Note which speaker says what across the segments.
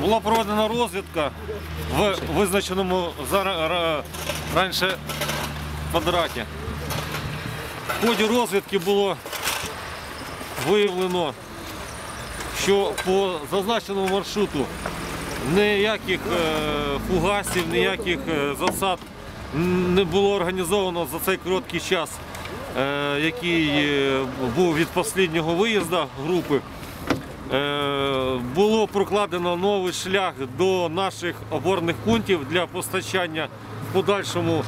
Speaker 1: Була проведена розвідка в визначеному раніше квадраті. В ході розвідки було виявлено, що по зазначеному маршруту ніяких е, фугасів, ніяких е, засад не було організовано за цей короткий час, е, який був від останнього виїзду групи. Е, Було прокладено новий шлях до наших опорних пунктів для постачання в подальшому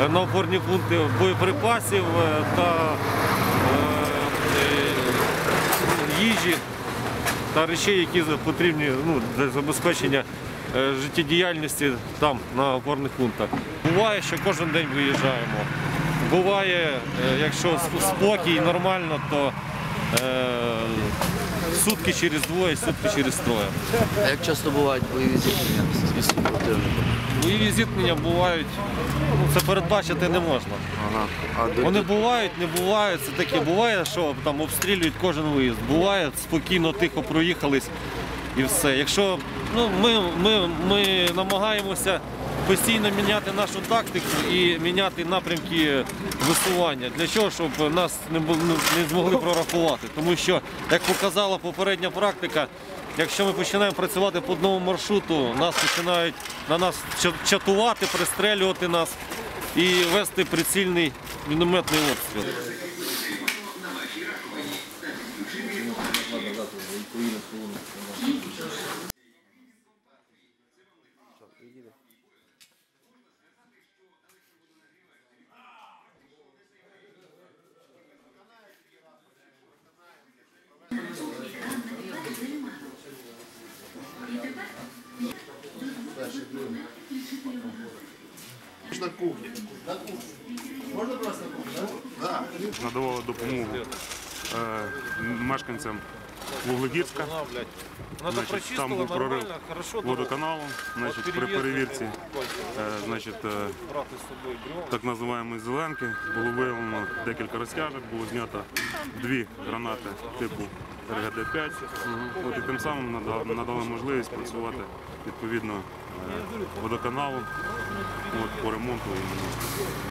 Speaker 1: е, на опорні пункти боєприпасів е, та їжі та речей, які потрібні ну, для забезпечення життєдіяльності там на опорних пунктах. Буває, що кожен день виїжджаємо. Буває, якщо спокій нормально, то сутки через двоє, сутки через троє.
Speaker 2: А як часто бувають бойові зіткнення з місцем противника?
Speaker 1: Бойові зіткнення бувають, ну, це передбачити не можна.
Speaker 2: Ага. А
Speaker 1: Вони бувають, не бувають. Це таке буває, що там обстрілюють кожен виїзд. Буває, спокійно, тихо проїхались і все. Якщо ну, ми, ми, ми намагаємося постійно міняти нашу тактику і міняти напрямки висування. Для чого? Щоб нас не, не- змогли прорахувати. Тому що, як показала попередня практика, якщо ми починаємо працювати по одному маршруту, нас починають на нас чатувати, пристрелювати нас і вести прицільний мінометний обстріл.
Speaker 3: На кухні.
Speaker 4: Надавала допомогу е, мешканцям Вуглегірська. Значить, там був прорив водоканалу. Значить, при перевірці е, значить, е, так називаємої зеленки було виявлено декілька розтяжок, було знято дві гранати типу РГД-5. От, і тим самим надали, можливість працювати відповідно е, водоканалу от, по ремонту.